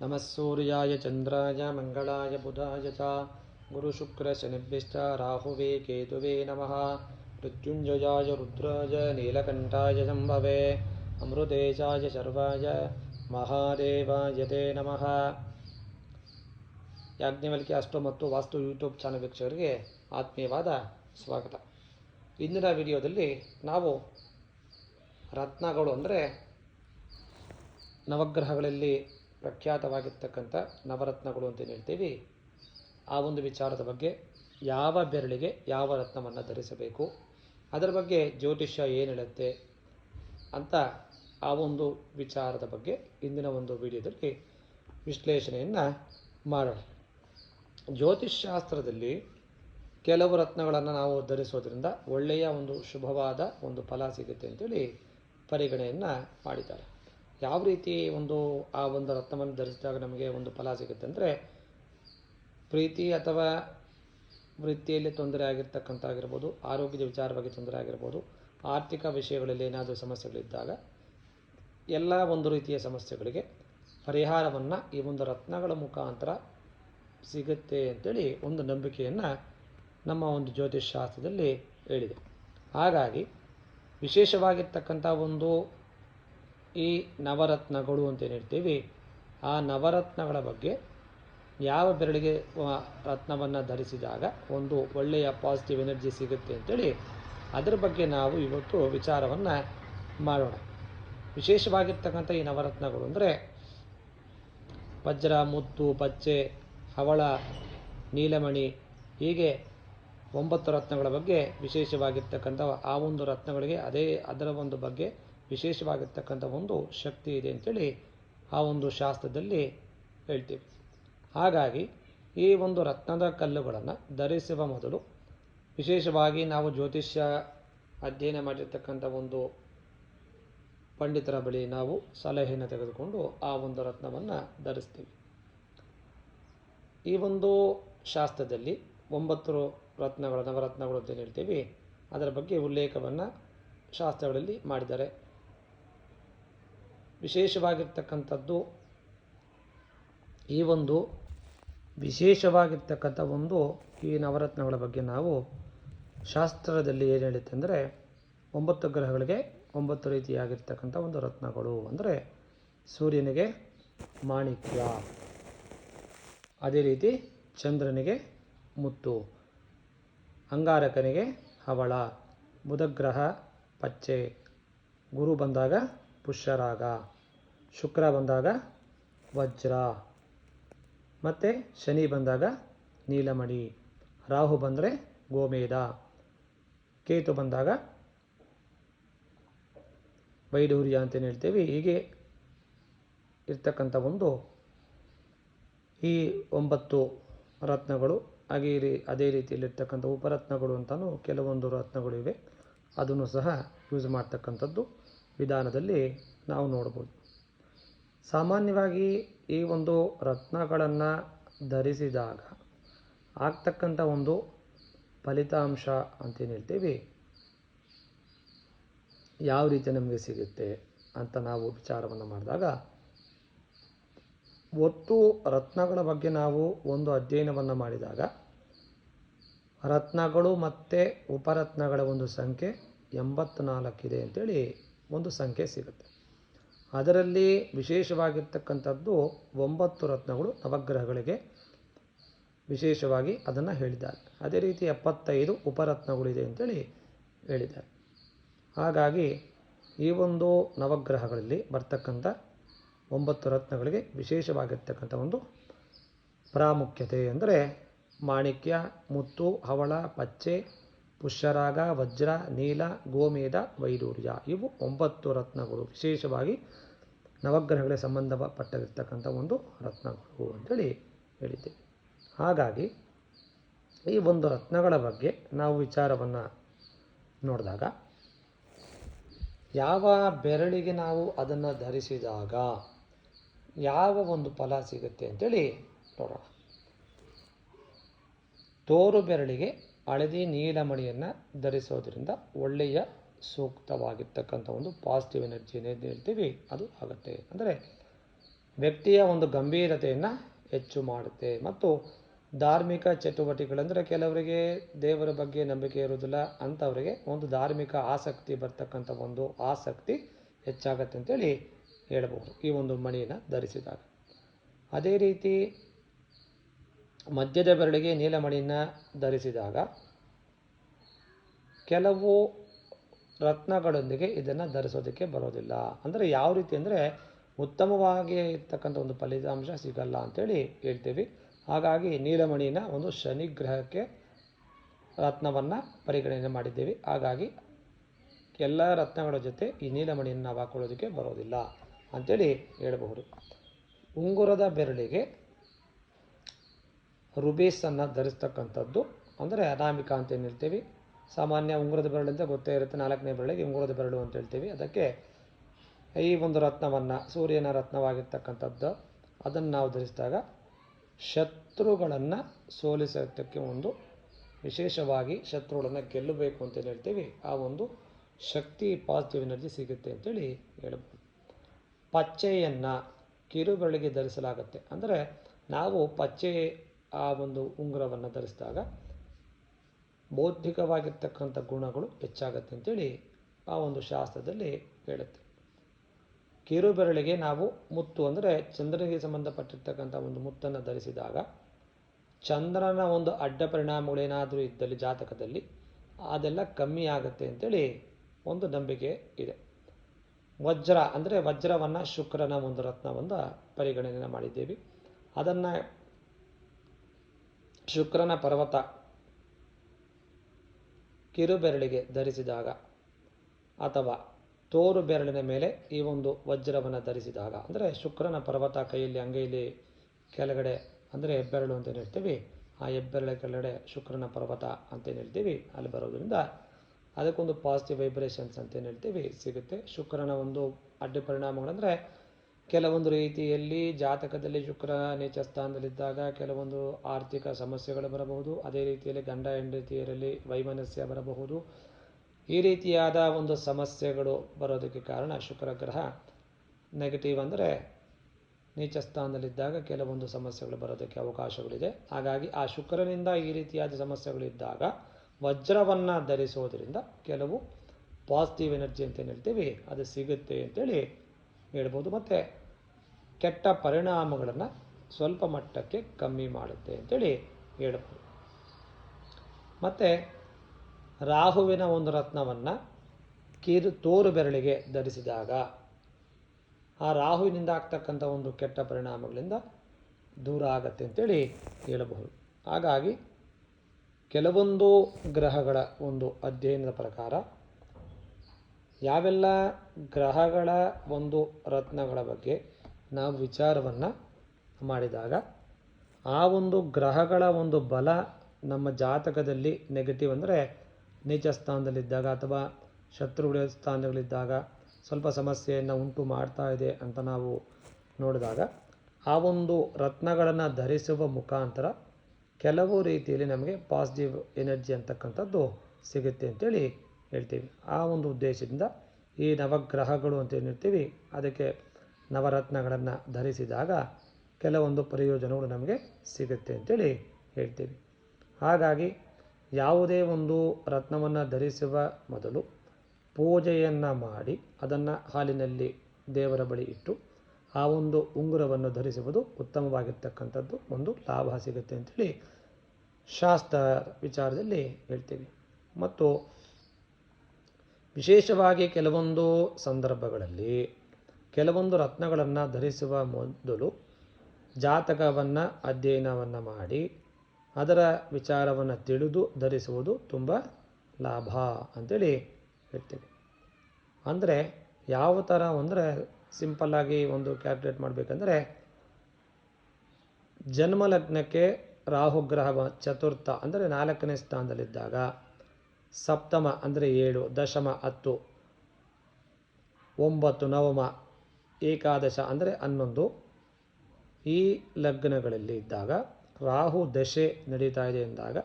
नमः सूर्याय चन्द्राय मङ्गलाय बुधाय च गुरुशुक्रशनिभ्यश्च राहुवे केतुवे नमः मृत्युञ्जयाय रुद्राय नीलकण्ठाय शम्भवे अमृतेशाय शर्वाय ಮಹಾದೇವಾಯ ತೇ ನಮಃ ಯಾಜ್ಞವಲ್ಕ್ಯ ಅಷ್ಟು ಮತ್ತು ವಾಸ್ತು ಯೂಟ್ಯೂಬ್ ಚಾನಲ್ ವೀಕ್ಷಕರಿಗೆ ಆತ್ಮೀಯವಾದ ಸ್ವಾಗತ ಇಂದಿನ ವಿಡಿಯೋದಲ್ಲಿ ನಾವು ರತ್ನಗಳು ಅಂದರೆ ನವಗ್ರಹಗಳಲ್ಲಿ ಪ್ರಖ್ಯಾತವಾಗಿರ್ತಕ್ಕಂಥ ನವರತ್ನಗಳು ಅಂತ ಹೇಳ್ತೀವಿ, ಆ ಒಂದು ವಿಚಾರದ ಬಗ್ಗೆ ಯಾವ ಬೆರಳಿಗೆ ಯಾವ ರತ್ನವನ್ನು ಧರಿಸಬೇಕು, ಅದರ ಬಗ್ಗೆ ಜ್ಯೋತಿಷ್ಯ ಏನು ಹೇಳುತ್ತೆ ಅಂತ ಆ ಒಂದು ವಿಚಾರದ ಬಗ್ಗೆ ಇಂದಿನ ಒಂದು ವಿಡಿಯೋದಲ್ಲಿ ವಿಶ್ಲೇಷಣೆಯನ್ನು ಮಾಡೋಣ. ಜ್ಯೋತಿಷ್ಶಾಸ್ತ್ರದಲ್ಲಿ ಕೆಲವು ರತ್ನಗಳನ್ನು ನಾವು ಧರಿಸೋದ್ರಿಂದ ಒಳ್ಳೆಯ ಒಂದು ಶುಭವಾದ ಒಂದು ಫಲ ಸಿಗುತ್ತೆ ಅಂತೇಳಿ ಪರಿಗಣೆಯನ್ನು ಮಾಡಿದ್ದಾರೆ. ಯಾವ ರೀತಿ ಒಂದು, ಆ ಒಂದು ರತ್ನವನ್ನು ಧರಿಸಿದಾಗ ನಮಗೆ ಒಂದು ಫಲ ಸಿಗುತ್ತೆ ಅಂದರೆ ಪ್ರೀತಿ ಅಥವಾ ವೃತ್ತಿಯಲ್ಲಿ ತೊಂದರೆ ಆಗಿರ್ತಕ್ಕಂಥ ಆಗಿರ್ಬೋದು ಆರೋಗ್ಯದ ವಿಚಾರವಾಗಿ ತೊಂದರೆ ಆಗಿರ್ಬೋದು, ಆರ್ಥಿಕ ವಿಷಯಗಳಲ್ಲಿ ಏನಾದರೂ ಸಮಸ್ಯೆಗಳಿದ್ದಾಗ ಎಲ್ಲ ಒಂದು ರೀತಿಯ ಸಮಸ್ಯೆಗಳಿಗೆ ಪರಿಹಾರವನ್ನು ಈ ಒಂದು ರತ್ನಗಳ ಮುಖಾಂತರ ಸಿಗುತ್ತೆ ಅಂತೇಳಿ ಒಂದು ನಂಬಿಕೆಯನ್ನು ನಮ್ಮ ಒಂದು ಜ್ಯೋತಿಷ್ ಶಾಸ್ತ್ರದಲ್ಲಿ ಹೇಳಿದೆ. ಹಾಗಾಗಿ ವಿಶೇಷವಾಗಿರ್ತಕ್ಕಂಥ ಒಂದು ಈ ನವರತ್ನಗಳು ಅಂತ ಏನು ಹೇಳ್ತೀವಿ, ಆ ನವರತ್ನಗಳ ಬಗ್ಗೆ ಯಾವ ಬೆರಳಿಗೆ ರತ್ನವನ್ನು ಧರಿಸಿದಾಗ ಒಂದು ಒಳ್ಳೆಯ ಪಾಸಿಟಿವ್ ಎನರ್ಜಿ ಸಿಗುತ್ತೆ ಅಂತೇಳಿ, ಅದರ ಬಗ್ಗೆ ನಾವು ಇವತ್ತು ವಿಚಾರವನ್ನು ಮಾಡೋಣ. ವಿಶೇಷವಾಗಿರ್ತಕ್ಕಂಥ ಈ ನವರತ್ನಗಳು ಅಂದರೆ ವಜ್ರ ಮುತ್ತು ಪಚ್ಚೆ, ಹವಳ, ನೀಲಮಣಿ, ಹೀಗೆ ಒಂಬತ್ತು ರತ್ನಗಳ ಬಗ್ಗೆ ವಿಶೇಷವಾಗಿರ್ತಕ್ಕಂಥ ಆ ಒಂದು ರತ್ನಗಳಿಗೆ ಅದೇ ಅದರ ಒಂದು ಬಗ್ಗೆ ವಿಶೇಷವಾಗಿರ್ತಕ್ಕಂಥ ಒಂದು ಶಕ್ತಿ ಇದೆ ಅಂತೇಳಿ ಆ ಒಂದು ಶಾಸ್ತ್ರದಲ್ಲಿ ಹೇಳ್ತೀವಿ. ಹಾಗಾಗಿ ಈ ಒಂದು ರತ್ನದ ಕಲ್ಲುಗಳನ್ನು ಧರಿಸುವ ಮೊದಲು ವಿಶೇಷವಾಗಿ ನಾವು ಜ್ಯೋತಿಷ್ಯ ಅಧ್ಯಯನ ಮಾಡಿರ್ತಕ್ಕಂಥ ಒಂದು ಪಂಡಿತರ ಬಳಿ ನಾವು ಸಲಹೆಯನ್ನು ತೆಗೆದುಕೊಂಡು ಆ ಒಂದು ರತ್ನವನ್ನು ಧರಿಸ್ತೀವಿ. ಈ ಒಂದು ಶಾಸ್ತ್ರದಲ್ಲಿ ಒಂಬತ್ತು ರತ್ನಗಳು ನವರತ್ನಗಳು ಅಂತ ಹೇಳ್ತೀವಿ, ಅದರ ಬಗ್ಗೆ ಉಲ್ಲೇಖವನ್ನು ಶಾಸ್ತ್ರಗಳಲ್ಲಿ ಮಾಡಿದ್ದಾರೆ. ವಿಶೇಷವಾಗಿರ್ತಕ್ಕಂಥದ್ದು, ಈ ಒಂದು ವಿಶೇಷವಾಗಿರ್ತಕ್ಕಂಥ ಒಂದು ಈ ನವರತ್ನಗಳ ಬಗ್ಗೆ ನಾವು ಶಾಸ್ತ್ರದಲ್ಲಿ ಏನು ಹೇಳುತ್ತೆ ಅಂದರೆ ಒಂಬತ್ತು ಗ್ರಹಗಳಿಗೆ ಒಂಬತ್ತು ರೀತಿಯಾಗಿರ್ತಕ್ಕಂಥ ಒಂದು ರತ್ನಗಳು ಅಂದರೆ ಸೂರ್ಯನಿಗೆ ಮಾಣಿಕ್ಯ, ಅದೇ ರೀತಿ ಚಂದ್ರನಿಗೆ ಮುತ್ತು, ಅಂಗಾರಕನಿಗೆ ಹವಳ, ಬುಧಗ್ರಹ, ಪಚ್ಚೆ, ಗುರು ಬಂದಾಗ ಪುಷ್ಯರಾಗ. ಶುಕ್ರ ಬಂದಾಗ ವಜ್ರ. ಮತ್ತು ಶನಿ ಬಂದಾಗ ನೀಲಮಣಿ. ರಾಹು ಬಂದರೆ ಗೋಮೇಧ. ಕೇತು ಬಂದಾಗ ವೈಡೂರ್ಯ ಅಂತೇನು ಹೇಳ್ತೇವೆ. ಹೀಗೆ ಇರ್ತಕ್ಕಂಥ ಒಂದು ಈ ಒಂಬತ್ತು ರತ್ನಗಳು ಹಾಗೆ ರೀ ಅದೇ ರೀತಿಯಲ್ಲಿರ್ತಕ್ಕಂಥ ಉಪರತ್ನಗಳು ಅಂತಲೂ ಕೆಲವೊಂದು ರತ್ನಗಳು ಇವೆ. ಅದನ್ನು ಸಹ ಯೂಸ್ ಮಾಡ್ತಕ್ಕಂಥದ್ದು. ವಿಧಾನದಲ್ಲಿ ನಾವು ನೋಡ್ಬೋದು. ಸಾಮಾನ್ಯವಾಗಿ ಈ ಒಂದು ರತ್ನಗಳನ್ನು ಧರಿಸಿದಾಗ ಆಗ್ತಕ್ಕಂಥ ಒಂದು ಫಲಿತಾಂಶ ಅಂತೇನು ಹೇಳ್ತೀವಿ? ಯಾವ ರೀತಿ ನಮಗೆ ಸಿಗುತ್ತೆ ಅಂತ ನಾವು ವಿಚಾರವನ್ನು ಮಾಡಿದಾಗ ಒಟ್ಟು ರತ್ನಗಳ ಬಗ್ಗೆ ನಾವು ಒಂದು ಅಧ್ಯಯನವನ್ನು ಮಾಡಿದಾಗ ರತ್ನಗಳು ಮತ್ತು ಉಪರತ್ನಗಳ ಒಂದು ಸಂಖ್ಯೆ ಎಂಬತ್ನಾಲ್ಕಿದೆ ಅಂತೇಳಿ ಒಂದು ಸಂಖ್ಯೆ ಸಿಗುತ್ತೆ. ಅದರಲ್ಲಿ ವಿಶೇಷವಾಗಿರ್ತಕ್ಕಂಥದ್ದು ಒಂಬತ್ತು ರತ್ನಗಳು ನವಗ್ರಹಗಳಿಗೆ ವಿಶೇಷವಾಗಿ ಅದನ್ನು ಹೇಳಿದ್ದಾರೆ. ಅದೇ ರೀತಿ ಎಪ್ಪತ್ತೈದು ಉಪರತ್ನಗಳಿದೆ ಅಂತೇಳಿ ಹೇಳಿದ್ದಾರೆ. ಹಾಗಾಗಿ ಈ ಒಂದು ನವಗ್ರಹಗಳಲ್ಲಿ ಬರ್ತಕ್ಕಂಥ ಒಂಬತ್ತು ರತ್ನಗಳಿಗೆ ವಿಶೇಷವಾಗಿರ್ತಕ್ಕಂಥ ಒಂದು ಪ್ರಾಮುಖ್ಯತೆ ಅಂದರೆ ಮಾಣಿಕ್ಯ, ಮುತ್ತು, ಹವಳ, ಪಚ್ಚೆ ಪುಷ್ಯರಾಗ, ವಜ್ರ, ನೀಲ, ಗೋಮೇಧ, ವೈಡೂರ್ಯ ಇವು ಒಂಬತ್ತು ರತ್ನಗಳು. ವಿಶೇಷವಾಗಿ ನವಗ್ರಹಗಳಿಗೆ ಸಂಬಂಧಪಟ್ಟದಿರ್ತಕ್ಕಂಥ ಒಂದು ರತ್ನಗಳು ಅಂತೇಳಿ ಹೇಳಿದ್ದೇವೆ. ಹಾಗಾಗಿ ಈ ಒಂದು ರತ್ನಗಳ ಬಗ್ಗೆ ನಾವು ವಿಚಾರವನ್ನು ನೋಡಿದಾಗ, ಯಾವ ಬೆರಳಿಗೆ ನಾವು ಅದನ್ನು ಧರಿಸಿದಾಗ ಯಾವ ಒಂದು ಫಲ ಸಿಗುತ್ತೆ ಅಂತೇಳಿ ನೋಡೋಣ. ತೋರು ಬೆರಳಿಗೆ ಹಳದಿ ನೀಲಮಣಿಯನ್ನು ಧರಿಸೋದ್ರಿಂದ ಒಳ್ಳೆಯ ಸೂಕ್ತವಾಗಿರ್ತಕ್ಕಂಥ ಒಂದು ಪಾಸಿಟಿವ್ ಎನರ್ಜಿ ಏನೇನು ಅದು ಆಗುತ್ತೆ. ಅಂದರೆ ವ್ಯಕ್ತಿಯ ಒಂದು ಗಂಭೀರತೆಯನ್ನು ಹೆಚ್ಚು ಮಾಡುತ್ತೆ. ಮತ್ತು ಧಾರ್ಮಿಕ ಚಟುವಟಿಕೆಗಳಂದರೆ ಕೆಲವರಿಗೆ ದೇವರ ಬಗ್ಗೆ ನಂಬಿಕೆ ಇರುವುದಿಲ್ಲ ಅಂಥವರಿಗೆ ಒಂದು ಧಾರ್ಮಿಕ ಆಸಕ್ತಿ ಬರ್ತಕ್ಕಂಥ ಒಂದು ಆಸಕ್ತಿ ಹೆಚ್ಚಾಗತ್ತೆ ಅಂತೇಳಿ ಹೇಳಬಹುದು ಈ ಒಂದು ಮಣಿಯನ್ನು ಧರಿಸಿದಾಗ. ಅದೇ ರೀತಿ ಮಧ್ಯದ ಬೆರಳಿಗೆ ನೀಲಮಣಿಯನ್ನು ಧರಿಸಿದಾಗ ಕೆಲವು ರತ್ನಗಳೊಂದಿಗೆ ಇದನ್ನು ಧರಿಸೋದಕ್ಕೆ ಬರೋದಿಲ್ಲ. ಅಂದರೆ ಯಾವ ರೀತಿ ಅಂದರೆ ಉತ್ತಮವಾಗಿ ಇರ್ತಕ್ಕಂಥ ಒಂದು ಫಲಿತಾಂಶ ಸಿಗಲ್ಲ ಅಂತೇಳಿ ಹೇಳ್ತೀವಿ. ಹಾಗಾಗಿ ನೀಲಮಣಿನ ಒಂದು ಶನಿ ಗ್ರಹಕ್ಕೆ ರತ್ನವನ್ನು ಪರಿಗಣನೆ ಮಾಡಿದ್ದೇವೆ. ಹಾಗಾಗಿ ಎಲ್ಲ ರತ್ನಗಳ ಜೊತೆ ಈ ನೀಲಮಣಿಯನ್ನು ನಾವು ಹಾಕೊಳ್ಳೋದಕ್ಕೆ ಬರೋದಿಲ್ಲ ಅಂತೇಳಿ ಹೇಳಬಹುದು. ಉಂಗುರದ ಬೆರಳಿಗೆ ರುಬೀಸನ್ನು ಧರಿಸ್ತಕ್ಕಂಥದ್ದು. ಅಂದರೆ ಅನಾಮಿಕ ಅಂತ ಏನು ಹೇಳ್ತೀವಿ? ಸಾಮಾನ್ಯ ಉಂಗುರದ ಬೆರಳು ಅಂತ ಗೊತ್ತೇ ಇರುತ್ತೆ. ನಾಲ್ಕನೇ ಬೆರಳಿಗೆ ಉಂಗುರದ ಬೆರಳು ಅಂತ ಹೇಳ್ತೀವಿ. ಅದಕ್ಕೆ ಈ ಒಂದು ರತ್ನವನ್ನು, ಸೂರ್ಯನ ರತ್ನವಾಗಿರ್ತಕ್ಕಂಥದ್ದು, ಅದನ್ನು ನಾವು ಧರಿಸಿದಾಗ ಶತ್ರುಗಳನ್ನು ಸೋಲಿಸೋದಕ್ಕೆ ಒಂದು ವಿಶೇಷವಾಗಿ ಶತ್ರುಗಳನ್ನು ಗೆಲ್ಲಬೇಕು ಅಂತ ಹೇಳ್ತೀವಿ? ಆ ಒಂದು ಶಕ್ತಿ ಪಾಸಿಟಿವ್ ಎನರ್ಜಿ ಸಿಗುತ್ತೆ ಅಂತೇಳಿ ಹೇಳ್ಬೋದು. ಪಚ್ಚೆಯನ್ನು ಕಿರುಬೆರಳಿಗೆ ಧರಿಸಲಾಗುತ್ತೆ. ಅಂದರೆ ನಾವು ಪಚ್ಚೆ ಆ ಒಂದು ಉಂಗುರವನ್ನು ಧರಿಸಿದಾಗ ಬೌದ್ಧಿಕವಾಗಿರ್ತಕ್ಕಂಥ ಗುಣಗಳು ಹೆಚ್ಚಾಗತ್ತೆ ಅಂತೇಳಿ ಆ ಒಂದು ಶಾಸ್ತ್ರದಲ್ಲಿ ಹೇಳುತ್ತೆ. ಕಿರುಬೆರಳಿಗೆ ನಾವು ಮುತ್ತು ಅಂದರೆ ಚಂದ್ರನಿಗೆ ಸಂಬಂಧಪಟ್ಟಿರ್ತಕ್ಕಂಥ ಒಂದು ಮುತ್ತನ್ನು ಧರಿಸಿದಾಗ ಚಂದ್ರನ ಒಂದು ಅಡ್ಡ ಪರಿಣಾಮಗಳೇನಾದರೂ ಇದ್ದಲ್ಲಿ ಜಾತಕದಲ್ಲಿ ಅದೆಲ್ಲ ಕಮ್ಮಿ ಆಗುತ್ತೆ ಅಂತೇಳಿ ಒಂದು ನಂಬಿಕೆ ಇದೆ. ವಜ್ರ ಅಂದರೆ ವಜ್ರವನ್ನು ಶುಕ್ರನ ಒಂದು ರತ್ನವನ್ನು ಪರಿಗಣನೆ ಮಾಡಿದ್ದೇವೆ. ಅದನ್ನು ಶುಕ್ರನ ಪರ್ವತ ಕಿರುಬೆರಳಿಗೆ ಧರಿಸಿದಾಗ ಅಥವಾ ತೋರು ಬೆರಳಿನ ಮೇಲೆ ಈ ಒಂದು ವಜ್ರವನ್ನು ಧರಿಸಿದಾಗ. ಅಂದರೆ ಶುಕ್ರನ ಪರ್ವತ ಕೈಯಲ್ಲಿ ಅಂಗೈಯಲ್ಲಿ ಕೆಳಗಡೆ, ಅಂದರೆ ಹೆಬ್ಬೆರಳು ಅಂತ ಹೇಳ್ತೀವಿ? ಆ ಹೆಬ್ಬೆರಳ ಕೆಳಗಡೆ ಶುಕ್ರನ ಪರ್ವತ ಅಂತ ಏನು ಹೇಳ್ತೀವಿ? ಅಲ್ಲಿ ಬರೋದ್ರಿಂದ ಅದಕ್ಕೊಂದು ಪಾಸಿಟಿವ್ ವೈಬ್ರೇಷನ್ಸ್ ಅಂತ ಏನು ಹೇಳ್ತೀವಿ? ಸಿಗುತ್ತೆ. ಶುಕ್ರನ ಒಂದು ಅಡ್ಡ ಪರಿಣಾಮಗಳಂದರೆ ಕೆಲವೊಂದು ರೀತಿಯಲ್ಲಿ ಜಾತಕದಲ್ಲಿ ಶುಕ್ರ ನೀಚ ಸ್ಥಾನದಲ್ಲಿದ್ದಾಗ ಕೆಲವೊಂದು ಆರ್ಥಿಕ ಸಮಸ್ಯೆಗಳು ಬರಬಹುದು. ಅದೇ ರೀತಿಯಲ್ಲಿ ಗಂಡ ಹೆಂಡತಿಯರಲ್ಲಿ ವೈಮನಸ್ಯ ಬರಬಹುದು. ಈ ರೀತಿಯಾದ ಒಂದು ಸಮಸ್ಯೆಗಳು ಬರೋದಕ್ಕೆ ಕಾರಣ ಶುಕ್ರ ಗ್ರಹ. ನೆಗೆಟಿವ್ ಅಂದರೆ ನೀಚ ಸ್ಥಾನದಲ್ಲಿದ್ದಾಗ ಕೆಲವೊಂದು ಸಮಸ್ಯೆಗಳು ಬರೋದಕ್ಕೆ ಅವಕಾಶಗಳಿದೆ. ಹಾಗಾಗಿ ಆ ಶುಕ್ರನಿಂದ ಈ ರೀತಿಯಾದ ಸಮಸ್ಯೆಗಳಿದ್ದಾಗ ವಜ್ರವನ್ನು ಧರಿಸೋದರಿಂದ ಕೆಲವು ಪಾಸಿಟಿವ್ ಎನರ್ಜಿ ಅಂತ ಏನು ಹೇಳ್ತೀವಿ, ಅದು ಸಿಗುತ್ತೆ ಅಂತೇಳಿ ಹೇಳ್ಬೋದು. ಮತ್ತು ಕೆಟ್ಟ ಪರಿಣಾಮಗಳನ್ನು ಸ್ವಲ್ಪ ಮಟ್ಟಕ್ಕೆ ಕಮ್ಮಿ ಮಾಡುತ್ತೆ ಅಂತೇಳಿ ಹೇಳ್ಬೋದು. ಮತ್ತು ರಾಹುವಿನ ಒಂದು ರತ್ನವನ್ನು ಕಿರು ತೋರು ಬೆರಳಿಗೆ ಧರಿಸಿದಾಗ ಆ ರಾಹುವಿನಿಂದ ಆಗ್ತಕ್ಕಂಥ ಒಂದು ಕೆಟ್ಟ ಪರಿಣಾಮಗಳಿಂದ ದೂರ ಆಗತ್ತೆ ಅಂತೇಳಿ ಹೇಳಬಹುದು ಹಾಗಾಗಿ ಕೆಲವೊಂದು ಗ್ರಹಗಳ ಒಂದು ಅಧ್ಯಯನದ ಪ್ರಕಾರ ಯಾವೆಲ್ಲ ಗ್ರಹಗಳ ಒಂದು ರತ್ನಗಳ ಬಗ್ಗೆ ನಾವು ವಿಚಾರವನ್ನು ಮಾಡಿದಾಗ, ಆ ಒಂದು ಗ್ರಹಗಳ ಒಂದು ಬಲ ನಮ್ಮ ಜಾತಕದಲ್ಲಿ ನೆಗೆಟಿವ್ ಅಂದರೆ ನೀಚ ಸ್ಥಾನದಲ್ಲಿದ್ದಾಗ ಅಥವಾ ಶತ್ರುಗಳ ಸ್ಥಾನಗಳಿದ್ದಾಗ ಸ್ವಲ್ಪ ಸಮಸ್ಯೆಯನ್ನು ಉಂಟು ಮಾಡ್ತಾ ಇದೆ ಅಂತ ನಾವು ನೋಡಿದಾಗ, ಆ ಒಂದು ರತ್ನಗಳನ್ನು ಧರಿಸುವ ಮುಖಾಂತರ ಕೆಲವು ರೀತಿಯಲ್ಲಿ ನಮಗೆ ಪಾಸಿಟಿವ್ ಎನರ್ಜಿ ಅಂತಕ್ಕಂಥದ್ದು ಸಿಗುತ್ತೆ ಅಂತೇಳಿ ಹೇಳ್ತೀವಿ. ಆ ಒಂದು ಉದ್ದೇಶದಿಂದ ಈ ನವಗ್ರಹಗಳು ಅಂತ ಏನಿರ್ತೀವಿ, ಅದಕ್ಕೆ ನವರತ್ನಗಳನ್ನು ಧರಿಸಿದಾಗ ಕೆಲವೊಂದು ಪ್ರಯೋಜನಗಳು ನಮಗೆ ಸಿಗುತ್ತೆ ಅಂತೇಳಿ ಹೇಳ್ತೀವಿ. ಹಾಗಾಗಿ ಯಾವುದೇ ಒಂದು ರತ್ನವನ್ನು ಧರಿಸುವ ಮೊದಲು ಪೂಜೆಯನ್ನು ಮಾಡಿ, ಅದನ್ನು ಹಾಲಿನಲ್ಲಿ ದೇವರ ಬಳಿ ಇಟ್ಟು ಆ ಒಂದು ಉಂಗುರವನ್ನು ಧರಿಸುವುದು ಉತ್ತಮವಾಗಿರ್ತಕ್ಕಂಥದ್ದು ಒಂದು ಲಾಭ ಸಿಗುತ್ತೆ ಅಂತೇಳಿ ಶಾಸ್ತ್ರ ವಿಚಾರದಲ್ಲಿ ಹೇಳ್ತೀವಿ. ಮತ್ತು ವಿಶೇಷವಾಗಿ ಕೆಲವೊಂದು ಸಂದರ್ಭಗಳಲ್ಲಿ ಕೆಲವೊಂದು ರತ್ನಗಳನ್ನು ಧರಿಸುವ ಮೊದಲು ಜಾತಕವನ್ನು, ಅಧ್ಯಯನವನ್ನು ಮಾಡಿ ಅದರ ವಿಚಾರವನ್ನು ತಿಳಿದು ಧರಿಸುವುದು ತುಂಬ ಲಾಭ ಅಂತೇಳಿ ಹೇಳ್ತೀವಿ ಅಂದರೆ ಯಾವ ಥರ ಅಂದರೆ ಸಿಂಪಲ್ಲಾಗಿ ಒಂದು ಕ್ಯಾಲ್ಕುಲೇಟ್ ಮಾಡಬೇಕಂದ್ರೆ ಜನ್ಮಲಗ್ನಕ್ಕೆ ರಾಹುಗ್ರಹ ಚತುರ್ಥ ಅಂದರೆ ನಾಲ್ಕನೇ ಸ್ಥಾನದಲ್ಲಿದ್ದಾಗ ಸಪ್ತಮ ಅಂದರೆ ಏಳು, ದಶಮ ಹತ್ತು, ಒಂಬತ್ತು, ನವಮ, ಏಕಾದಶ ಅಂದರೆ ಹನ್ನೊಂದು. ಈ ಲಗ್ನಗಳಲ್ಲಿ ಇದ್ದಾಗ ರಾಹು ದಶೆ ನಡೀತಾ ಇದೆ ಎಂದಾಗ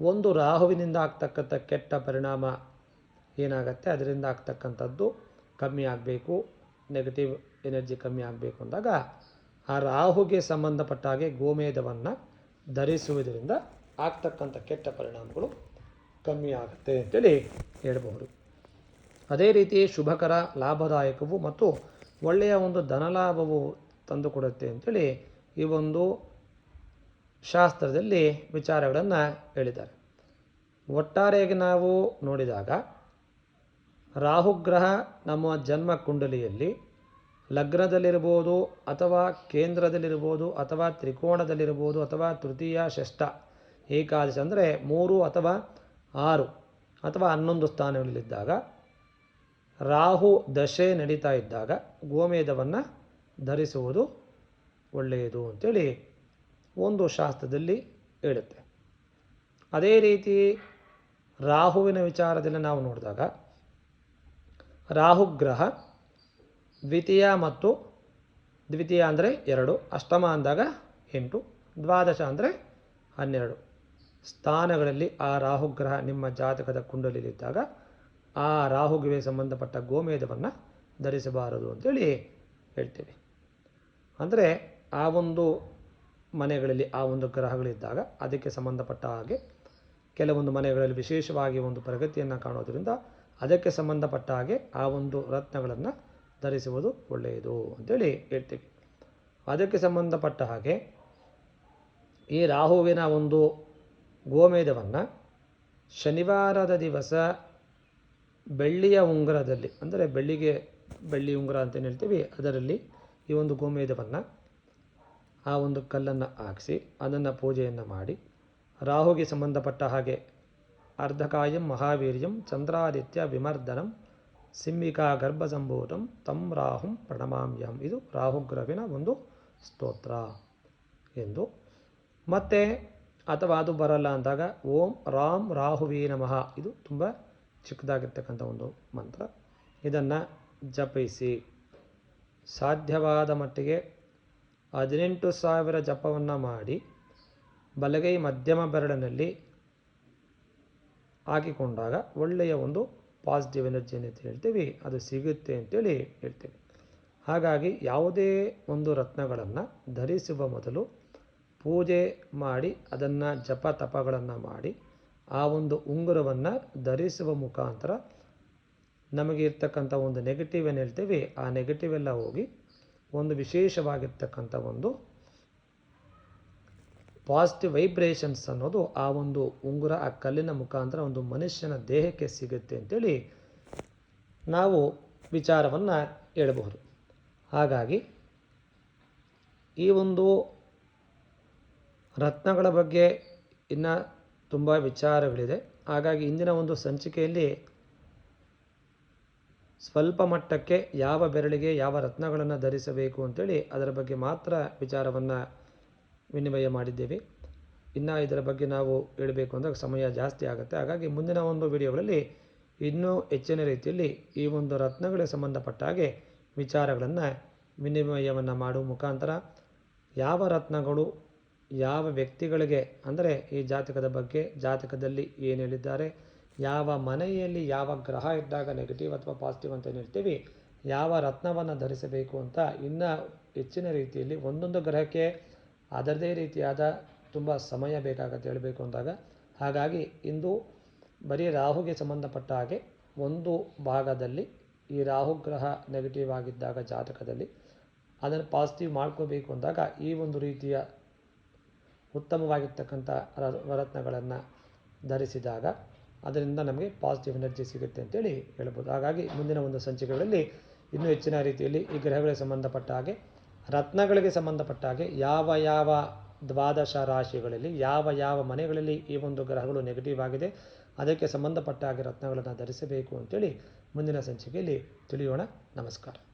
ಒಂದು ರಾಹುವಿನಿಂದ ಆಗ್ತಕ್ಕಂಥ ಕೆಟ್ಟ ಪರಿಣಾಮ ಏನಾಗುತ್ತೆ? ಅದರಿಂದ ಆಗ್ತಕ್ಕಂಥದ್ದು ಕಮ್ಮಿ ಆಗಬೇಕು ನೆಗೆಟಿವ್ ಎನರ್ಜಿ ಕಮ್ಮಿ ಆಗಬೇಕು ಅಂದಾಗ ಆ ರಾಹುಗೆ ಸಂಬಂಧಪಟ್ಟ ಹಾಗೆ ಗೋಮೇಧವನ್ನು ಧರಿಸುವುದರಿಂದ ಆಗ್ತಕ್ಕಂಥ ಕೆಟ್ಟ ಪರಿಣಾಮಗಳು ಕಮ್ಮಿ ಆಗುತ್ತೆ ಅಂತೇಳಿ ಹೇಳಬಹುದು. ಅದೇ ರೀತಿ ಶುಭಕರ, ಲಾಭದಾಯಕವು ಮತ್ತು ಒಳ್ಳೆಯ ಒಂದು ಧನಲಾಭವು ತಂದುಕೊಡುತ್ತೆ ಅಂತೇಳಿ ಈ ಒಂದು ಶಾಸ್ತ್ರದಲ್ಲಿ ವಿಚಾರಗಳನ್ನು ಹೇಳಿದ್ದಾರೆ. ಒಟ್ಟಾರೆಯಾಗಿ ನಾವು ನೋಡಿದಾಗ ರಾಹುಗ್ರಹ ನಮ್ಮ ಜನ್ಮ ಕುಂಡಲಿಯಲ್ಲಿ ಲಗ್ನದಲ್ಲಿರ್ಬೋದು ಅಥವಾ ಕೇಂದ್ರದಲ್ಲಿರ್ಬೋದು ಅಥವಾ ತ್ರಿಕೋಣದಲ್ಲಿರ್ಬೋದು ಅಥವಾ ತೃತೀಯ, ಷಷ್ಠ, ಏಕಾದಶಿ ಅಂದರೆ ಮೂರು ಅಥವಾ ಆರು ಅಥವಾ ಹನ್ನೊಂದು ಸ್ಥಾನಗಳಲ್ಲಿದ್ದಾಗ ರಾಹು ದಶೆ ನಡೀತಾ ಇದ್ದಾಗ ಗೋಮೇಧವನ್ನು ಧರಿಸುವುದು ಒಳ್ಳೆಯದು ಅಂತೇಳಿ ಒಂದು ಶಾಸ್ತ್ರದಲ್ಲಿ ಹೇಳುತ್ತೆ. ಅದೇ ರೀತಿ ರಾಹುವಿನ ವಿಚಾರದಲ್ಲಿ ನಾವು ನೋಡಿದಾಗ ರಾಹುಗ್ರಹ ದ್ವಿತೀಯ ಮತ್ತು ದ್ವಿತೀಯ ಅಂದರೆ ಎರಡು, ಅಷ್ಟಮ ಅಂದಾಗ ಎಂಟು, ದ್ವಾದಶ ಅಂದರೆ ಹನ್ನೆರಡು. ಸ್ಥಾನಗಳಲ್ಲಿ ಆ ರಾಹುಗ್ರಹ ನಿಮ್ಮ ಜಾತಕದ ಕುಂಡಲಿದ್ದಾಗ ಆ ರಾಹುಗೆ ಸಂಬಂಧಪಟ್ಟ ಗೋಮೇಧವನ್ನು ಧರಿಸಬಾರದು ಅಂತೇಳಿ ಹೇಳ್ತೀವಿ. ಅಂದರೆ ಆ ಒಂದು ಮನೆಗಳಲ್ಲಿ ಆ ಒಂದು ಗ್ರಹಗಳಿದ್ದಾಗ ಅದಕ್ಕೆ ಸಂಬಂಧಪಟ್ಟ ಹಾಗೆ ಕೆಲವೊಂದು ಮನೆಗಳಲ್ಲಿ ವಿಶೇಷವಾಗಿ ಒಂದು ಪ್ರಗತಿಯನ್ನು ಕಾಣೋದರಿಂದ ಅದಕ್ಕೆ ಸಂಬಂಧಪಟ್ಟ ಹಾಗೆ ಆ ಒಂದು ರತ್ನಗಳನ್ನು ಧರಿಸುವುದು ಒಳ್ಳೆಯದು ಅಂತೇಳಿ ಹೇಳ್ತೀವಿ. ಅದಕ್ಕೆ ಸಂಬಂಧಪಟ್ಟ ಹಾಗೆ ಈ ರಾಹುವಿನ ಒಂದು ಗೋಮೇಧವನ್ನು ಶನಿವಾರದ ದಿವಸ ಬೆಳ್ಳಿಯ ಉಂಗುರದಲ್ಲಿ, ಅಂದರೆ ಬೆಳ್ಳಿಗೆ ಬೆಳ್ಳಿ ಉಂಗುರ ಅಂತ ಹೇಳ್ತೀವಿ, ಅದರಲ್ಲಿ ಈ ಒಂದು ಗೋಮೇಧವನ್ನು ಆ ಒಂದು ಕಲ್ಲನ್ನು ಹಾಕಿಸಿ, ಅದನ್ನು ಪೂಜೆಯನ್ನು ಮಾಡಿ, ರಾಹುಗೆ ಸಂಬಂಧಪಟ್ಟ ಹಾಗೆ ಅರ್ಧಕಾಯಂ, ಮಹಾವೀರ್ಯಂ, ಚಂದ್ರಾದಿತ್ಯ, ವಿಮರ್ದನಂ, ಸಿಂಹಿಕಾ ಗರ್ಭಸಂಭೂತಂ, ತಂ ರಾಹುಂ ಪ್ರಣಮಾಮ್ಯಂ ಇದು ರಾಹುಗ್ರವಿನ ಒಂದು ಸ್ತೋತ್ರ ಎಂದು. ಮತ್ತು ಅಥವಾ ಅದು ಬರಲ್ಲ ಅಂದಾಗ ಓಂ ರಾಮ್ ರಾಹುವೇ ನಮಃ. ಇದು ತುಂಬ ಚಿಕ್ಕದಾಗಿರ್ತಕ್ಕಂಥ ಒಂದು ಮಂತ್ರ. ಇದನ್ನು ಜಪಿಸಿ ಸಾಧ್ಯವಾದ ಮಟ್ಟಿಗೆ ಹದಿನೆಂಟು ಸಾವಿರ ಜಪವನ್ನು ಮಾಡಿ ಬಲಗೈ ಮಧ್ಯಮ ಬೆರಳಿನಲ್ಲಿ ಹಾಕಿಕೊಂಡಾಗ ಒಳ್ಳೆಯ ಒಂದು ಪಾಸಿಟಿವ್ ಎನರ್ಜಿ ಅಂತ ಹೇಳ್ತೀವಿ. ಅದು ಸಿಗುತ್ತೆ ಅಂತೇಳಿ ಹೇಳ್ತೀವಿ. ಹಾಗಾಗಿ ಯಾವುದೇ ಒಂದು ರತ್ನಗಳನ್ನು ಧರಿಸುವ ಮೊದಲು ಪೂಜೆ ಮಾಡಿ ಅದನ್ನು ಜಪ ತಪಗಳನ್ನು ಮಾಡಿ ಆ ಒಂದು ಉಂಗುರವನ್ನು ಧರಿಸುವ ಮುಖಾಂತರ ನಮಗೆ ಇರ್ತಕ್ಕಂಥ ಒಂದು ನೆಗೆಟಿವ್ ಏನು ಹೇಳ್ತೀವಿ, ಆ ನೆಗೆಟಿವ್ ಎಲ್ಲ ಹೋಗಿ ಒಂದು ವಿಶೇಷವಾಗಿರ್ತಕ್ಕಂಥ ಒಂದು ಪಾಸಿಟಿವ್ ವೈಬ್ರೇಷನ್ಸ್ ಅನ್ನೋದು ಆ ಒಂದು ಉಂಗುರ, ಆ ಕಲ್ಲಿನ ಮುಖಾಂತರ ಒಂದು ಮನುಷ್ಯನ ದೇಹಕ್ಕೆ ಸಿಗುತ್ತೆ ಅಂತೇಳಿ ನಾವು ವಿಚಾರವನ್ನು ಹೇಳಬಹುದು. ಹಾಗಾಗಿ ಈ ಒಂದು ರತ್ನಗಳ ಬಗ್ಗೆ ಇನ್ನು ತುಂಬ ವಿಚಾರಗಳಿದೆ. ಹಾಗಾಗಿ ಇಂದಿನ ಒಂದು ಸಂಚಿಕೆಯಲ್ಲಿ ಸ್ವಲ್ಪ ಮಟ್ಟಕ್ಕೆ ಯಾವ ಬೆರಳಿಗೆ ಯಾವ ರತ್ನಗಳನ್ನು ಧರಿಸಬೇಕು ಅಂತೇಳಿ ಅದರ ಬಗ್ಗೆ ಮಾತ್ರ ವಿಚಾರವನ್ನು ವಿನಿಮಯ ಮಾಡಿದ್ದೇವೆ. ಇನ್ನು ಇದರ ಬಗ್ಗೆ ನಾವು ಹೇಳಬೇಕು ಅಂದಾಗ ಸಮಯ ಜಾಸ್ತಿ ಆಗುತ್ತೆ. ಹಾಗಾಗಿ ಮುಂದಿನ ಒಂದು ವಿಡಿಯೋಗಳಲ್ಲಿ ಇನ್ನೂ ಹೆಚ್ಚಿನ ರೀತಿಯಲ್ಲಿ ಈ ಒಂದು ರತ್ನಗಳಿಗೆ ಸಂಬಂಧಪಟ್ಟ ಹಾಗೆ ವಿಚಾರಗಳನ್ನು ವಿನಿಮಯವನ್ನು ಮಾಡುವ ಮುಖಾಂತರ ಯಾವ ರತ್ನಗಳು ಯಾವ ವ್ಯಕ್ತಿಗಳಿಗೆ, ಅಂದರೆ ಈ ಜಾತಕದ ಬಗ್ಗೆ ಜಾತಕದಲ್ಲಿ ಏನು ಹೇಳಿದ್ದಾರೆ, ಯಾವ ಮನೆಯಲ್ಲಿ ಯಾವ ಗ್ರಹ ಇದ್ದಾಗ ನೆಗೆಟಿವ್ ಅಥವಾ ಪಾಸಿಟಿವ್ ಅಂತ ಏನು ಹೇಳ್ತೀವಿ, ಯಾವ ರತ್ನವನ್ನು ಧರಿಸಬೇಕು ಅಂತ ಇನ್ನೂ ಹೆಚ್ಚಿನ ರೀತಿಯಲ್ಲಿ ಒಂದೊಂದು ಗ್ರಹಕ್ಕೆ ಅದರದೇ ರೀತಿಯಾದ ತುಂಬ ಸಮಯ ಬೇಕಾಗತ್ತೆ ಹೇಳಬೇಕು ಅಂದಾಗ. ಹಾಗಾಗಿ ಇಂದು ಬರೀ ರಾಹುಗೆ ಸಂಬಂಧಪಟ್ಟ ಹಾಗೆ ಒಂದು ಭಾಗದಲ್ಲಿ ಈ ರಾಹು ಗ್ರಹ ನೆಗೆಟಿವ್ ಆಗಿದ್ದಾಗ ಜಾತಕದಲ್ಲಿ ಅದನ್ನು ಪಾಸಿಟಿವ್ ಮಾಡ್ಕೋಬೇಕು ಅಂದಾಗ ಈ ಒಂದು ರೀತಿಯ ಉತ್ತಮವಾಗಿರ್ತಕ್ಕಂಥ ರತ್ನಗಳನ್ನು ಧರಿಸಿದಾಗ ಅದರಿಂದ ನಮಗೆ ಪಾಸಿಟಿವ್ ಎನರ್ಜಿ ಸಿಗುತ್ತೆ ಅಂತೇಳಿ ಹೇಳ್ಬೋದು. ಹಾಗಾಗಿ ಮುಂದಿನ ಒಂದು ಸಂಚಿಕೆಗಳಲ್ಲಿ ಇನ್ನೂ ಹೆಚ್ಚಿನ ರೀತಿಯಲ್ಲಿ ಈ ಗ್ರಹಗಳಿಗೆ ಸಂಬಂಧಪಟ್ಟ ಹಾಗೆ, ರತ್ನಗಳಿಗೆ ಸಂಬಂಧಪಟ್ಟ ಹಾಗೆ ಯಾವ ಯಾವ ದ್ವಾದಶ ರಾಶಿಗಳಲ್ಲಿ, ಯಾವ ಯಾವ ಮನೆಗಳಲ್ಲಿ ಈ ಒಂದು ಗ್ರಹಗಳು ನೆಗೆಟಿವ್ ಆಗಿದೆ, ಅದಕ್ಕೆ ಸಂಬಂಧಪಟ್ಟ ಹಾಗೆ ರತ್ನಗಳನ್ನು ಧರಿಸಬೇಕು ಅಂತೇಳಿ ಮುಂದಿನ ಸಂಚಿಕೆಯಲ್ಲಿ ತಿಳಿಯೋಣ. ನಮಸ್ಕಾರ.